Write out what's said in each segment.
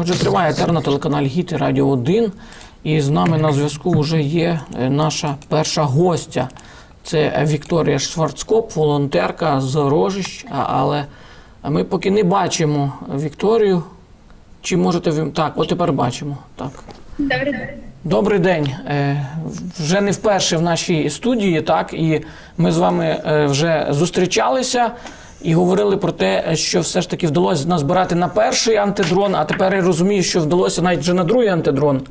Отже, триває етер на телеканалі Гіт і Радіо 1. І з нами на зв'язку вже є е, наша перша гостя. Це Вікторія Шварцкоп, волонтерка з Рожищ. Але ми поки не бачимо Вікторію. Чи можете ви. Так, от тепер бачимо. Так. Добрий день. Добрий день. Е, Вже не вперше в нашій студії, так, і ми з вами е, вже зустрічалися і говорили про те, що все ж таки вдалося назбирати на перший антидрон, а тепер я розумію, що вдалося навіть вже на другий антидрон.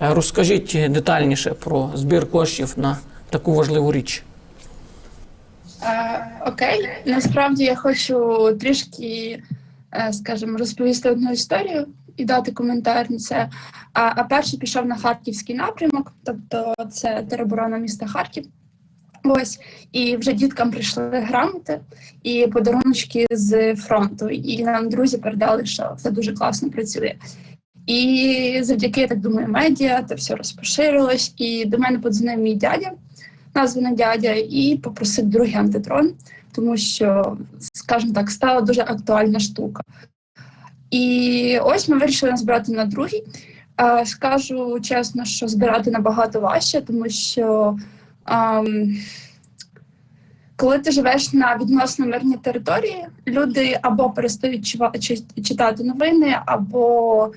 Е, Розкажіть детальніше про збір коштів на таку важливу річ. Е, окей, насправді я хочу трішки, е, скажімо, розповісти одну історію і дати коментар на це. А, перший пішов на харківський напрямок, тобто це тероборона міста Харків. Ось і вже діткам прийшли грамоти і подарунки з фронту. І нам друзі передали, що це дуже класно працює. І завдяки, я так думаю, медіа це все розпоширилось. І до мене подзвонив мій дядя, названий дядя, і попросив другий антидрон, тому що, скажімо так, стала дуже актуальна штука. І ось ми вирішили збирати на другий. Е, Скажу чесно, що збирати набагато важче, тому що ем, коли ти живеш на відносно мирній території, люди або перестають читати новини, або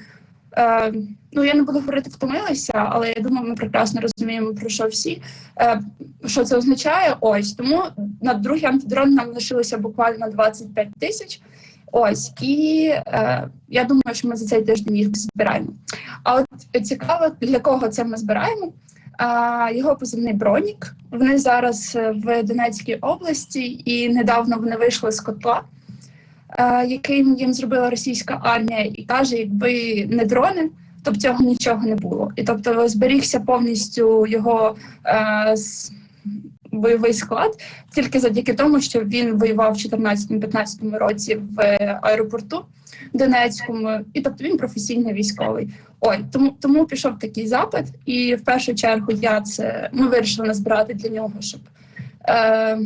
е, ну я не буду говорити втомилися, але я думаю, ми прекрасно розуміємо про що всі. Е, що це означає? Ось тому на другий антидрон нам лишилося буквально 25 тисяч. Ось і е, я думаю, що ми за цей тиждень їх збираємо. А от цікаво, для кого це ми збираємо. А, його позивний Бронік. Вони зараз е, в Донецькій області, і недавно вони вийшли з котла, е, який їм зробила російська армія, і каже, якби не дрони, то б цього нічого не було. І тобто зберігся повністю його е, бойовий склад тільки завдяки тому, що він воював в 14-15 році в аеропорту Донецькому, і тобто він професійний військовий. Ой, тому тому пішов такий запит, і в першу чергу я це ми вирішили назбирати для нього, щоб, е,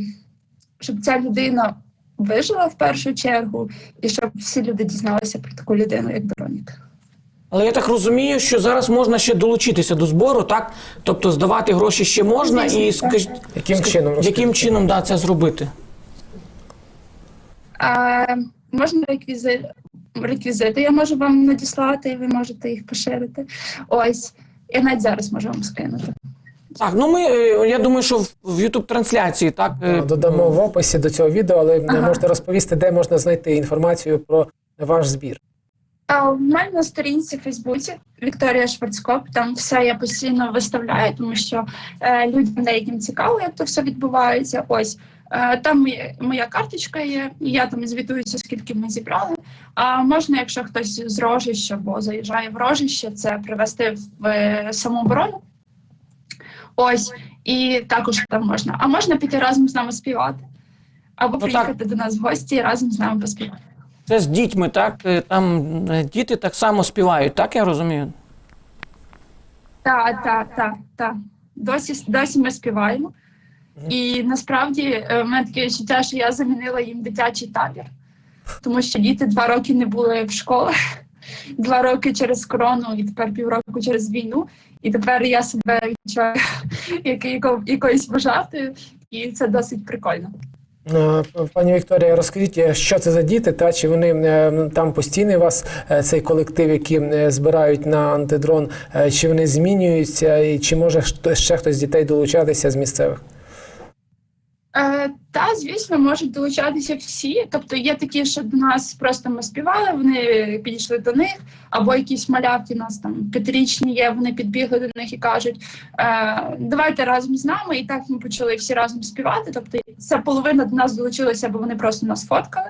щоб ця людина вижила в першу чергу, і щоб всі люди дізналися про таку людину, як Бронік. Але я так розумію, що зараз можна ще долучитися до збору, так? Тобто здавати гроші ще можна, і Звісно, скажіть, Яким чином, яким чином да, це зробити? Е, можна реквізит, реквізити, я можу вам надіслати, і ви можете їх поширити. Ось, я навіть зараз можу вам скинути. Так, ну ми, е, я думаю, що в- в youtube трансляції так. е, Додамо в описі до цього відео, але Ага. можете розповісти, де можна знайти інформацію про ваш збір. А в мене на сторінці в Фейсбуці Вікторія Шварцкоп. Там все я постійно виставляю, тому що е, людям деяким цікаво, як то все відбувається. Ось е, там моя, моя карточка є, я там звітуюся, скільки ми зібрали. А можна, якщо хтось з рожища або заїжджає в рожище, це привезти в е, самооборону. Ось, і також там можна. А можна піти разом з нами співати. Або Ну, так. приїхати до нас в гості і разом з нами поспівати. Це з дітьми, так? Е, Там е, діти так само співають, так я розумію? Так, так, так, так. Досі, досі ми співаємо. І насправді е, в мене таке відчуття, що я замінила їм дитячий табір, тому що діти два роки не були в школах, два роки через корону, і тепер півроку через війну. І тепер я себе відчуваю як яко- якоюсь вважатою, і це досить прикольно. Е, Пані Вікторія, розкажіть, е, що це за діти, та чи вони е, там постійний вас цей колектив, які е, збирають на антидрон, чи вони змінюються, і чи може ще хтось з дітей долучатися з місцевих? Е, та, звісно, можуть долучатися всі. Тобто є такі, що до нас просто ми співали, вони підійшли до них, або якісь малявки у нас там п'ятирічні є, вони підбігли до них і кажуть: е, давайте разом з нами. І так ми почали всі разом співати. Тобто, ця половина до нас долучилася, бо вони просто нас фоткали.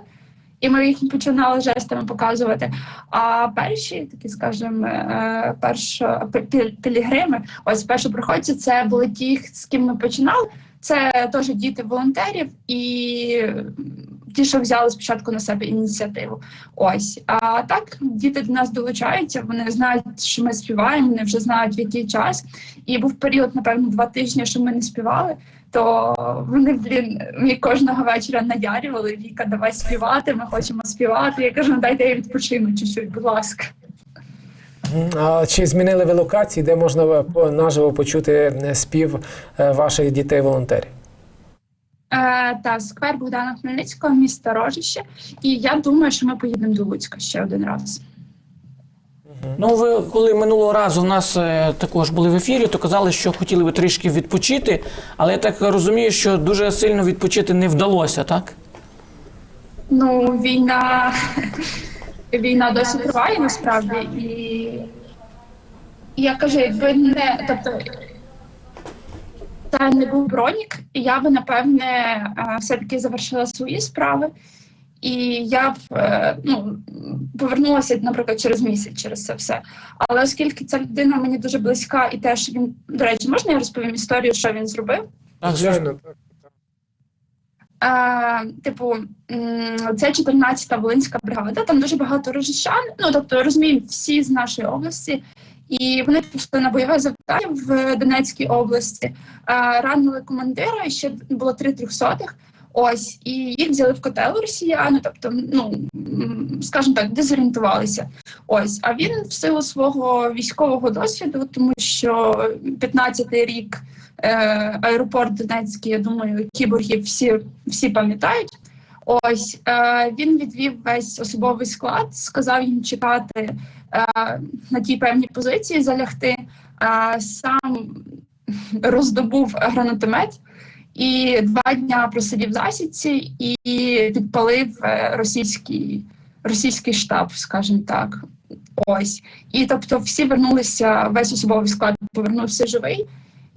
І ми їх починали жестами показувати. А перші, такі, скажімо, е, першо пі- пі- пілігрими, ось першопроходці, це були ті, з ким ми починали. Це теж діти волонтерів і ті, що взяли спочатку на себе ініціативу. Ось а так діти до нас долучаються. Вони знають, що ми співаємо. Вони вже знають в який час. І був період, напевно, два тижні, що ми не співали. То вони блін мені кожного вечора наярювали. Віка, давай співати. Ми хочемо співати. Я кажу, ну дайте я відпочину чуть-чуть, будь ласка. А чи змінили ви локації, де можна наживо почути е, спів е, ваших дітей-волонтерів? Е, та сквер Богдана Хмельницького, місто Рожище. І я думаю, що ми поїдемо до Луцька ще один раз. Ну, ви коли минулого разу в нас е, також були в ефірі, то казали, що хотіли би трішки відпочити, але я так розумію, що дуже сильно відпочити не вдалося, так? Ну, війна, війна досі триває насправді, і я кажу, якби не тобто. Це не був бронік, я би напевне все-таки завершила свої справи. І я б е, ну, повернулася, наприклад, через місяць через це все. Але оскільки ця людина мені дуже близька, і теж він, до речі, можна я розповім історію, що він зробив? Так. Звичайно, так. Е, типу, це 14-та Волинська бригада, там дуже багато рожищан, ну тобто розуміємо всі з нашої області. І вони пішли на бойове завдання в Донецькій області, е, ранили командира, ще було три трьохсотих. Ось, і їх взяли в котел росіяни, тобто, ну скажімо так, дезорієнтувалися. Ось, а він в силу свого військового досвіду, тому що 15-й рік е, аеропорт Донецький, я думаю, кіборгів всі, всі пам'ятають. Ось е, він відвів весь особовий склад, сказав їм чекати на тій певній позиції, залягти. Е, сам роздобув гранатомет і два дня просидів в засідці і підпалив е, російський, російський штаб, скажімо так. Ось. І тобто всі вернулися, весь особовий склад повернувся живий.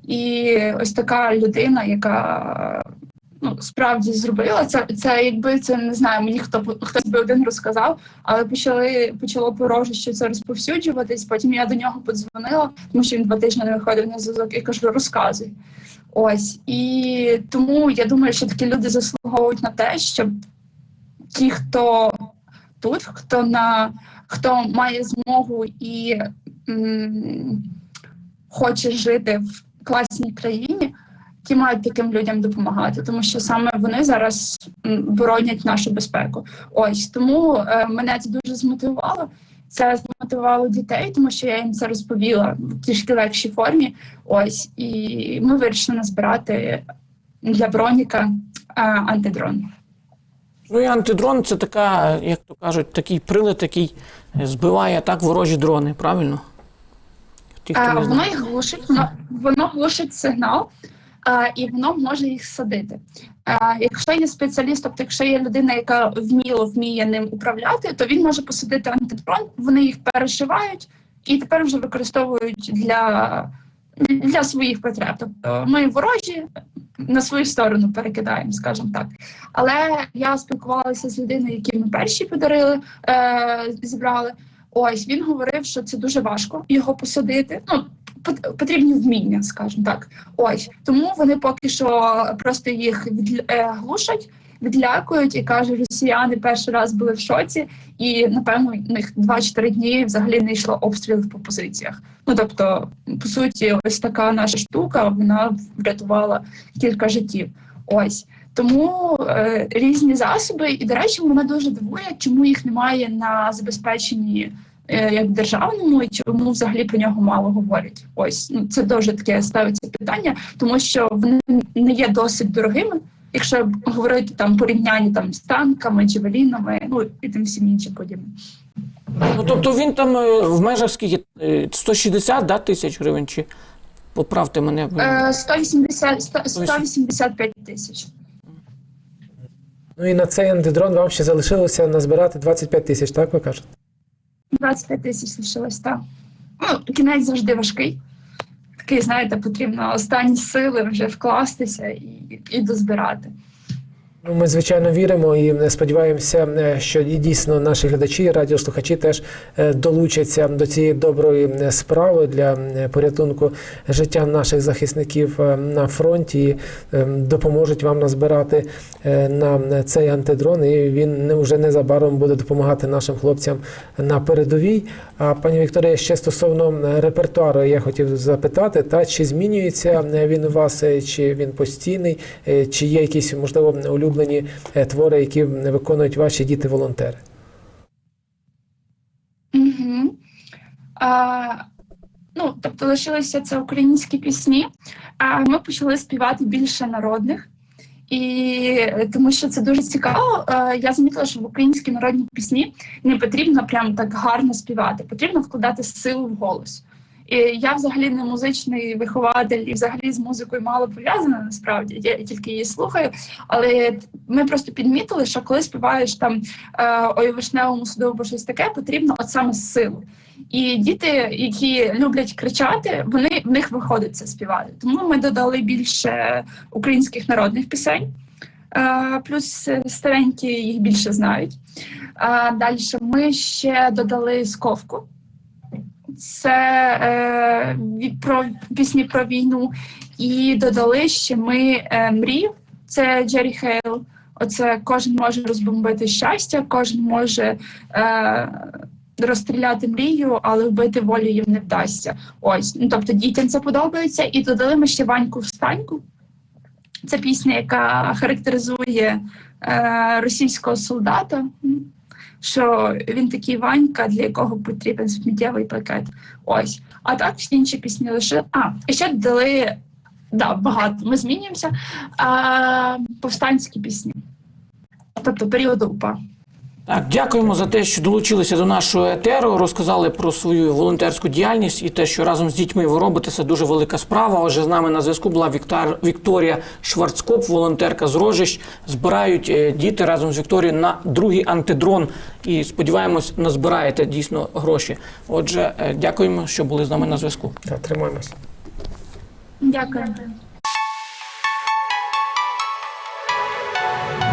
І ось така людина, яка ну справді зробила це. Це якби це не знаю, мені хто хтось би один розказав, але почали почало пороже, що це розповсюджуватись. Потім я до нього подзвонила, тому що він два тижні не виходив на зв'язок і кажу, розказуй. Ось і тому я думаю, що такі люди заслуговують на те, щоб ті, хто тут, хто на хто має змогу і м, хоче жити в класній країні, ті мають таким людям допомагати, тому що саме вони зараз боронять нашу безпеку. Ось тому е, мене це дуже змотивувало. Це змотивувало дітей, тому що я їм це розповіла в трішки легшій формі. Ось і ми вирішили назбирати для броніка е, антидрон. Ну і антидрон це така, як то кажуть, такий прилад, який збиває так ворожі дрони, правильно? Ті, хто не воно їх глушить, воно, воно глушить сигнал, і воно може їх садити. Якщо є спеціаліст, тобто якщо є людина, яка вміло вміє ним управляти, то він може посадити антидрон, вони їх перешивають і тепер вже використовують для, для своїх потреб. Тобто ми ворожі на свою сторону перекидаємо, скажімо так. Але я спілкувалася з людиною, які ми перші подарили, е, зібрали. Ось він говорив, що це дуже важко його посадити. Ну потрібні вміння, скажімо так. Ось тому вони поки що просто їх від, е, глушать, відлякують і кажуть, росіяни перший раз були в шоці, і напевно у них 2-4 дні взагалі не йшло обстрілів по позиціях. Ну тобто, по суті, ось така наша штука вона врятувала кілька життів. Ось. Тому е, різні засоби, і до речі, мене дуже дивує, чому їх немає на забезпеченні як державному, і чому взагалі про нього мало говорять. Ось ну це дуже таке ставиться питання, тому що вони не є досить дорогими. Якщо говорити там порівнянні там з танками, джевелінами, ну і тим всім іншим подібним. Ну, тобто він там е, в межах скільки? Е, 160 да, тисяч гривень? Чи поправте мене? Е, 180, 100, 185 тисяч. Ну і на цей антидрон вам ще залишилося назбирати 25 тисяч, так ви кажете? 25 тисяч лишилось, так. Ну, кінець завжди важкий. Такий, знаєте, потрібно останні сили вже вкластися і, і дозбирати. Ну, ми звичайно віримо і сподіваємося, е, що і дійсно наші глядачі, радіослухачі теж е, долучаться до цієї доброї е, справи для е, порятунку життя наших захисників е, на фронті і е, допоможуть вам назбирати е, на цей антидрон. І він не- вже незабаром буде допомагати нашим хлопцям на передовій. А пані Вікторія, ще стосовно е, репертуару, я хотів запитати, та чи змінюється е, він у вас, е, чи він постійний, е, чи є якісь можливо улюблені е, твори, які виконують ваші діти-волонтери? Угу. А, ну, тобто лишилися це українські пісні, а ми почали співати більше народних. І е, тому що це дуже цікаво. Е, Я замітила, що в українські народні пісні не потрібно прям так гарно співати, потрібно вкладати силу в голос. І я взагалі не музичний вихователь, і взагалі з музикою мало пов'язана насправді. Я тільки її слухаю. Але ми просто підмітили, що коли співаєш там е, ой вишневому або щось таке, потрібно от саме силу. І діти, які люблять кричати, вони в них виходить це співати. Тому ми додали більше українських народних пісень. Е, Плюс е, старенькі їх більше знають. Далі ми ще додали сковку. Це е, про пісні про війну. І додали ще ми е, мрію. Це Джері Хейл. Оце кожен може розбомбити щастя, кожен може е, розстріляти мрію, але вбити волю їм не вдасться. Ось, ну тобто дітям це подобається. І додали ми ще Ваньку встаньку. Це пісня, яка характеризує е, російського солдата. Що він такий Ванька, для якого потрібен сміттєвий пакет. Ось. А так всі інші пісні лише. А, і ще дали да, багато. Ми змінюємося. А, повстанські пісні. Тобто періоду УПА. Так, дякуємо за те, що долучилися до нашого етеру, розказали про свою волонтерську діяльність і те, що разом з дітьми ви робите, це дуже велика справа. Отже, з нами на зв'язку була Віктор, Вікторія Шварцкоп, волонтерка з Рожищ. Збирають е, діти разом з Вікторією на другий антидрон. І сподіваємось, назбираєте дійсно гроші. Отже, е, дякуємо, що були з нами на зв'язку. Так, тримаємось. Дякую.